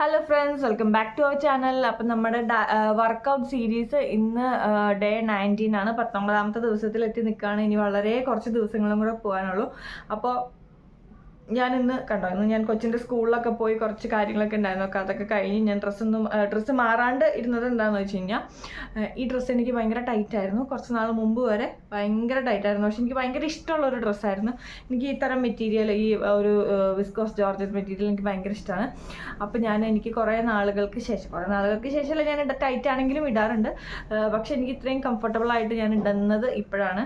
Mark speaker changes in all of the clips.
Speaker 1: Hello friends welcome back to our channel അപ്പം നമ്മുടെ workout series ഇന്ന് ഡേ നയന്റീൻ ആണ്. പത്തൊമ്പതാമത്തെ ദിവസത്തിൽ എത്തി നിൽക്കുകയാണ്. ഇനി വളരെ കുറച്ച് ദിവസങ്ങളും കൂടെ പോകാനുള്ളൂ. അപ്പോൾ ഞാൻ ഇന്ന് കണ്ടോ ഇന്ന് ഞാൻ കൊച്ചിന്റെ സ്കൂളിലൊക്കെ പോയി കുറച്ച് കാര്യങ്ങളൊക്കെ ഉണ്ടായിരുന്നു. ഒക്കെ അതൊക്കെ കഴിഞ്ഞ് ഞാൻ ഡ്രസ്സൊന്നും ഡ്രസ്സ് മാറാണ്ട് ഇരുന്നത് എന്താണെന്ന് വെച്ച് കഴിഞ്ഞാൽ ഈ ഡ്രസ്സ് എനിക്ക് ഭയങ്കര ടൈറ്റ് ആയിരുന്നു. കുറച്ച് നാൾ മുമ്പ് വരെ ഭയങ്കര ടൈറ്റ് ആയിരുന്നു. പക്ഷെ എനിക്ക് ഭയങ്കര ഇഷ്ടമുള്ള ഒരു ഡ്രസ്സായിരുന്നു എനിക്ക് ഈ തരം മെറ്റീരിയൽ ഈ ഒരു വിസ്കോസ് ജോർജറ്റ് മെറ്റീരിയൽ എനിക്ക് ഭയങ്കര ഇഷ്ടമാണ് അപ്പോൾ ഞാൻ എനിക്ക് കുറേ നാളുകൾക്ക് ശേഷം കുറേ നാളുകൾക്ക് ശേഷമല്ല ഞാൻ ടൈറ്റ് ആണെങ്കിലും ഇടാറുണ്ട്. പക്ഷെ എനിക്ക് ഇത്രയും കംഫർട്ടബിൾ ആയിട്ട് ഞാൻ ഇടുന്നത് ഇപ്പോഴാണ്.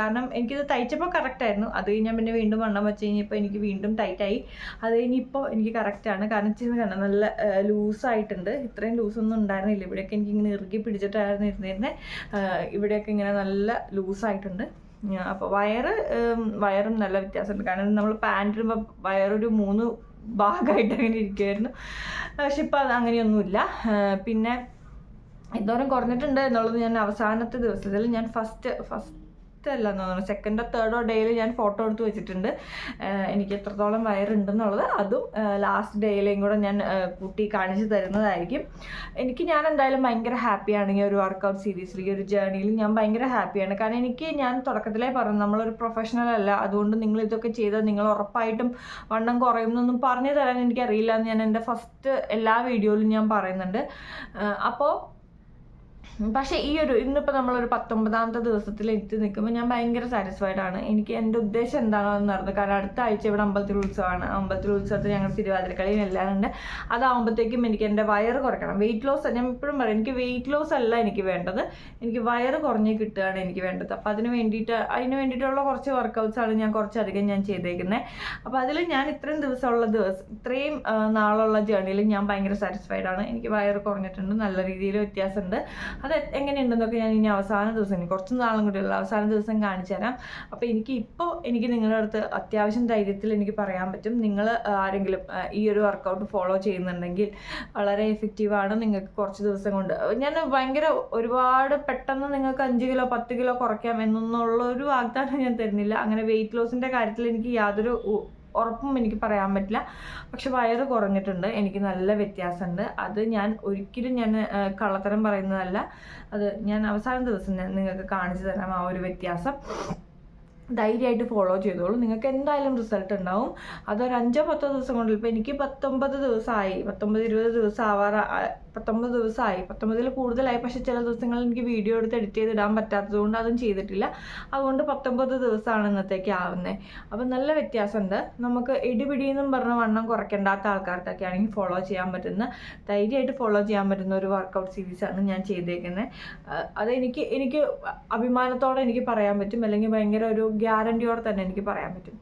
Speaker 1: കാരണം എനിക്കിത് തയ്ച്ചപ്പോൾ കറക്റ്റ് ആയിരുന്നു. അത് കഴിഞ്ഞാൽ പിന്നെ വീണ്ടും വണ്ണം വെച്ച് കഴിഞ്ഞപ്പോൾ എനിക്ക് വീണ്ടും ടൈറ്റായി അത് കഴിഞ്ഞിപ്പോൾ എനിക്ക് കറക്റ്റാണ് കാരണം വെച്ചാൽ കണ്ട? നല്ല ലൂസായിട്ടുണ്ട് ഇത്രയും ലൂസൊന്നും ഉണ്ടായിരുന്നില്ല. ഇവിടെയൊക്കെ എനിക്ക് ഇങ്ങനെ ഇറുകി പിടിച്ചിട്ടായിരുന്നു ഇരുന്നിരുന്നത് ഇവിടെയൊക്കെ ഇങ്ങനെ നല്ല ലൂസായിട്ടുണ്ട് അപ്പോൾ വയറ് വയറും നല്ല വ്യത്യാസമുണ്ട്. കാരണം നമ്മൾ പാന്റ് ഇടുമ്പോൾ വയറൊരു മൂന്ന് ഭാഗമായിട്ട് അങ്ങനെ ഇരിക്കുമായിരുന്നു പക്ഷെ ഇപ്പം അത് അങ്ങനെയൊന്നുമില്ല. പിന്നെ എന്തോരം കുറഞ്ഞിട്ടുണ്ട് എന്നുള്ളത് ഞാൻ അവസാനത്തെ ദിവസത്തിൽ ഞാൻ ഫസ്റ്റ് ഫസ്റ്റ് അല്ല എന്ന് തോന്നുന്നു. സെക്കൻഡോ തേർഡോ ഡേയിൽ ഞാൻ ഫോട്ടോ എടുത്ത് വെച്ചിട്ടുണ്ട്. എനിക്ക് എത്രത്തോളം വയറുണ്ടെന്നുള്ളത്. അതും ലാസ്റ്റ് ഡേയിലേയും കൂടെ ഞാൻ കൂട്ടി കാണിച്ചു തരുന്നതായിരിക്കും. എനിക്ക് ഞാൻ എന്തായാലും ഭയങ്കര ഹാപ്പിയാണ് ഈ ഒരു വർക്കൗട്ട് സീരീസിൽ ഈ ഒരു ജേർണിയിൽ ഞാൻ ഭയങ്കര ഹാപ്പിയാണ് കാരണം എനിക്ക് ഞാൻ തുടക്കത്തിലേ പറഞ്ഞു നമ്മളൊരു പ്രൊഫഷണൽ അല്ല. അതുകൊണ്ട് നിങ്ങൾ ഇതൊക്കെ ചെയ്താൽ നിങ്ങൾ ഉറപ്പായിട്ടും വണ്ണം കുറയും എന്നൊന്നും പറഞ്ഞു തരാൻ എനിക്കറിയില്ല എന്ന് ഞാൻ എന്റെ ഫസ്റ്റ് എല്ലാ വീഡിയോയിലും ഞാൻ പറയുന്നുണ്ട്. അപ്പോൾ പക്ഷേ ഈ ഒരു ഇന്നിപ്പോൾ നമ്മളൊരു പത്തൊമ്പതാമത്തെ ദിവസത്തിൽ എത്തി നിൽക്കുമ്പോൾ ഞാൻ ഭയങ്കര സാറ്റിസ്ഫൈഡ് ആണ്. എനിക്ക് എന്റെ ഉദ്ദേശം എന്താണെന്ന് അറിഞ്ഞു. കാരണം അടുത്ത ആഴ്ച ഇവിടെ അമ്പലത്തിൽ ഉത്സവമാണ്. അമ്പലത്തിൽ ഉത്സവത്തിൽ ഞങ്ങൾ തിരുവാതിരക്കളിയും എല്ലാം ഉണ്ട്. അതാകുമ്പോഴത്തേക്കും എനിക്ക് എന്റെ വയറ് കുറയ്ക്കണം. വെയിറ്റ് ലോസ് ഞാൻ എപ്പോഴും പറയും എനിക്ക് വെയിറ്റ് ലോസ് അല്ല എനിക്ക് വേണ്ടത്. എനിക്ക് വയറ് കുറഞ്ഞ് കിട്ടുകയാണ് എനിക്ക് വേണ്ടത്. അപ്പോൾ അതിന് വേണ്ടിയിട്ട് അതിന് വേണ്ടിയിട്ടുള്ള കുറച്ച് വർക്കൗട്ട്സാണ് ഞാൻ കുറച്ചധികം ഞാൻ ചെയ്തേക്കുന്നത് അപ്പോൾ അതിൽ ഞാൻ ഇത്രയും ദിവസമുള്ള ദിവസം ഇത്രയും നാളുള്ള ജേർണിയിൽ ഞാൻ ഭയങ്കര സാറ്റിസ്ഫൈഡ് ആണ്. എനിക്ക് വയറ് കുറഞ്ഞിട്ടുണ്ട് നല്ല രീതിയിൽ വ്യത്യാസമുണ്ട്. അത് എങ്ങനെയുണ്ടെന്നൊക്കെ ഞാൻ ഇനി അവസാന ദിവസം ഇനി കുറച്ച് നാളും കൂടി ഉള്ള അവസാന ദിവസം കാണിച്ചു തരാം. അപ്പോൾ എനിക്ക് ഇപ്പോൾ എനിക്ക് നിങ്ങളുടെ അടുത്ത് അത്യാവശ്യം ധൈര്യത്തിൽ എനിക്ക് പറയാൻ പറ്റും. നിങ്ങൾ ആരെങ്കിലും ഈ ഒരു വർക്കൗട്ട് ഫോളോ ചെയ്യുന്നുണ്ടെങ്കിൽ വളരെ എഫക്റ്റീവാണ് നിങ്ങൾക്ക് കുറച്ച് ദിവസം കൊണ്ട് ഞാൻ ഭയങ്കര ഒരുപാട് പെട്ടെന്ന് നിങ്ങൾക്ക് അഞ്ച് കിലോ പത്ത് കിലോ കുറയ്ക്കാം എന്നൊന്നുള്ള ഒരു വാഗ്ദാനം ഞാൻ തരുന്നില്ല. അങ്ങനെ വെയിറ്റ് ലോസിന്റെ കാര്യത്തിൽ എനിക്ക് യാതൊരു ഉറപ്പും എനിക്ക് പറയാൻ പറ്റില്ല. പക്ഷെ വയറ് കുറഞ്ഞിട്ടുണ്ട്. എനിക്ക് നല്ല വ്യത്യാസമുണ്ട്. അത് ഞാൻ ഒരിക്കലും ഞാൻ കള്ളത്തരം പറയുന്നതല്ല. അത് ഞാൻ അവസാന ദിവസം ഞാൻ നിങ്ങൾക്ക് കാണിച്ചു തരാം ആ ഒരു വ്യത്യാസം. ധൈര്യമായിട്ട് ഫോളോ ചെയ്തോളൂ. നിങ്ങൾക്ക് എന്തായാലും റിസൾട്ട് ഉണ്ടാവും. അതൊരു അഞ്ചോ പത്തോ ദിവസം കൊണ്ട് ഇപ്പോൾ എനിക്ക് പത്തൊമ്പത് ദിവസമായി. പത്തൊമ്പത് ഇരുപത് ദിവസം ആവാറ പത്തൊമ്പത് ദിവസമായി. പത്തൊമ്പതിൽ കൂടുതലായി. പക്ഷേ ചില ദിവസങ്ങളിൽ എനിക്ക് വീഡിയോ എടുത്ത് എഡിറ്റ് ചെയ്ത് ഇടാൻ പറ്റാത്തത് കൊണ്ട് അതും ചെയ്തിട്ടില്ല. അതുകൊണ്ട് പത്തൊമ്പത് ദിവസമാണ് ഇന്നത്തേക്ക് ആവുന്നത് അപ്പം നല്ല വ്യത്യാസമുണ്ട്. നമുക്ക് ഇടിപിടിയെന്നും പറഞ്ഞ വണ്ണം കുറയ്ക്കേണ്ടാത്ത ആൾക്കാർക്കൊക്കെ ആണെങ്കിൽ ഫോളോ ചെയ്യാൻ പറ്റുന്ന ധൈര്യമായിട്ട് ഫോളോ ചെയ്യാൻ പറ്റുന്ന ഒരു വർക്കൗട്ട് സീരീസാണ് ഞാൻ ചെയ്തേക്കുന്നത് അതെനിക്ക് എനിക്ക് അഭിമാനത്തോടെ എനിക്ക് പറയാൻ പറ്റും. അല്ലെങ്കിൽ ഭയങ്കര ഒരു ഗ്യാരണ്ടിയോടെ തന്നെ എനിക്ക് പറയാൻ പറ്റും.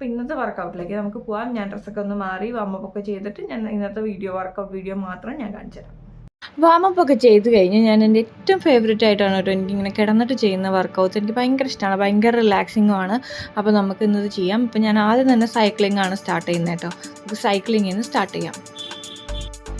Speaker 1: അപ്പോൾ ഇന്നത്തെ വർക്കൗട്ടിലേക്ക് നമുക്ക് പോകാം ഞാൻ ഡ്രസ്സൊക്കെ ഒന്ന് മാറി വാമപ്പ് ഒക്കെ ചെയ്തിട്ട് ഞാൻ ഇന്നത്തെ വീഡിയോ വർക്കൗട്ട് വീഡിയോ മാത്രം ഞാൻ കാണിച്ചു തരാം. വാമപ്പ് ഒക്കെ ചെയ്ത് കഴിഞ്ഞ് ഞാൻ എന്റെ ഏറ്റവും ഫേവറേറ്റ് ആയിട്ടാണ് കേട്ടോ എനിക്കിങ്ങനെ കിടന്നിട്ട് ചെയ്യുന്ന വർക്കൗട്ട്സ് എനിക്ക് ഭയങ്കര ഇഷ്ടമാണ് ഭയങ്കര റിലാക്സിങ്ങും ആണ്. അപ്പോൾ നമുക്ക് ഇന്നത് ചെയ്യാം. ഇപ്പം ഞാൻ ആദ്യം തന്നെ സൈക്ലിംഗ് ആണ് സ്റ്റാർട്ട് ചെയ്യുന്നത് കേട്ടോ. നമുക്ക് സൈക്ലിങ്ങിൽ നിന്ന് സ്റ്റാർട്ട് ചെയ്യാം.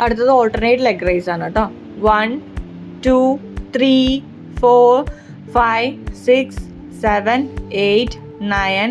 Speaker 1: അടുത്തത് ഓൾട്ടർനേറ്റ് ലെഗ് റൈസ് ആണ് കേട്ടോ. One two three four five six seven eight nine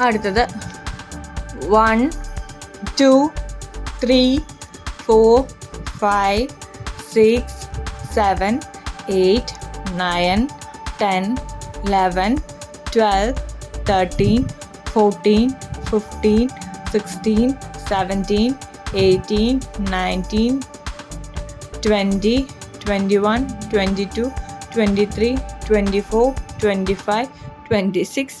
Speaker 1: അടുത്തത്. One two three four five six seven eight nine ten eleven twelve thirteen fourteen fifteen sixteen seventeen eighteen nineteen twenty twenty one twenty two twenty three twenty four twenty five twenty six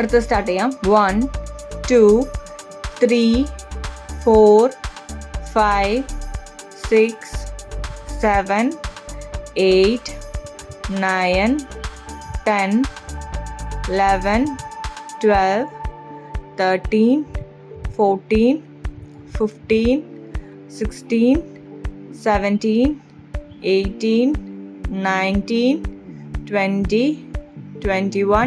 Speaker 1: അടുത്ത start ചെയ്യാം one two three four five six seven eight nine ten eleven twelve thirteen fourteen fifteen sixteen seventeen eighteen nineteen twenty twenty one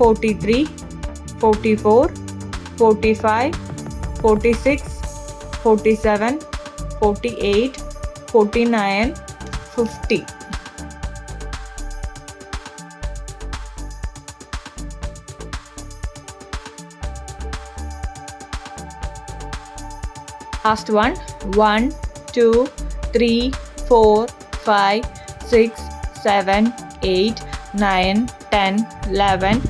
Speaker 1: 43, 44, 45, 46, 47, 48, 49, 50. Last one 1, 2, 3, 4, 5, 6, 7, 8, 9, 10, 11,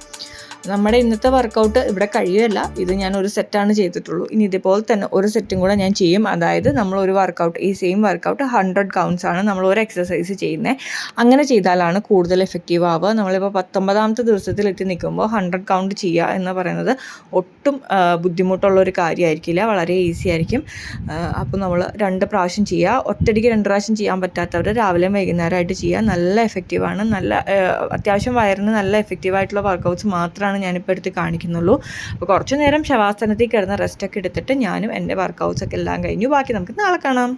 Speaker 1: നമ്മുടെ ഇന്നത്തെ workout ഇവിടെ കഴിയുമല്ല ഇത് ഞാൻ ഒരു സെറ്റാണ് ചെയ്തിട്ടുള്ളൂ. ഇനി ഇതുപോലെ തന്നെ ഒരു സെറ്റും കൂടെ ഞാൻ ചെയ്യും. അതായത് നമ്മൾ ഒരു വർക്കൗട്ട് ഈ സെയിം വർക്കൗട്ട് ഹൺഡ്രഡ് കൗണ്ട്സ് ആണ് നമ്മൾ ഒരു എക്സസൈസ് ചെയ്യുന്നത് അങ്ങനെ ചെയ്താലാണ് കൂടുതൽ എഫക്റ്റീവ് ആവുക. നമ്മളിപ്പോൾ പത്തൊമ്പതാമത്തെ ദിവസത്തിൽ എത്തി നിൽക്കുമ്പോൾ ഹൺഡ്രഡ് കൗണ്ട് ചെയ്യുക എന്ന് പറയുന്നത് ഒട്ടും ബുദ്ധിമുട്ടുള്ള ഒരു കാര്യമായിരിക്കില്ല. വളരെ ഈസി ആയിരിക്കും. അപ്പോൾ നമ്മൾ രണ്ട് പ്രാവശ്യം ചെയ്യുക. ഒറ്റടിക്ക് രണ്ട് പ്രാവശ്യം ചെയ്യാൻ പറ്റാത്തവർ രാവിലെയും വൈകുന്നേരമായിട്ട് ചെയ്യുക. നല്ല എഫക്റ്റീവാണ് നല്ല അത്യാവശ്യം വയറിന് നല്ല എഫക്റ്റീവായിട്ടുള്ള വർക്കൗട്ട്സ് മാത്രമാണ് ആണ് ഞാനിപ്പോൾ എടുത്ത് കാണിക്കുന്നുള്ളൂ. അപ്പോൾ കുറച്ച് നേരം ശവാസനത്തിൽ കിടന്ന് റെസ്റ്റൊക്കെ എടുത്തിട്ട് ഞാനും എന്റെ വർക്കൗട്ട്സൊക്കെ എല്ലാം കഴിഞ്ഞു. ബാക്കി നമുക്ക് നാളെ കാണാം.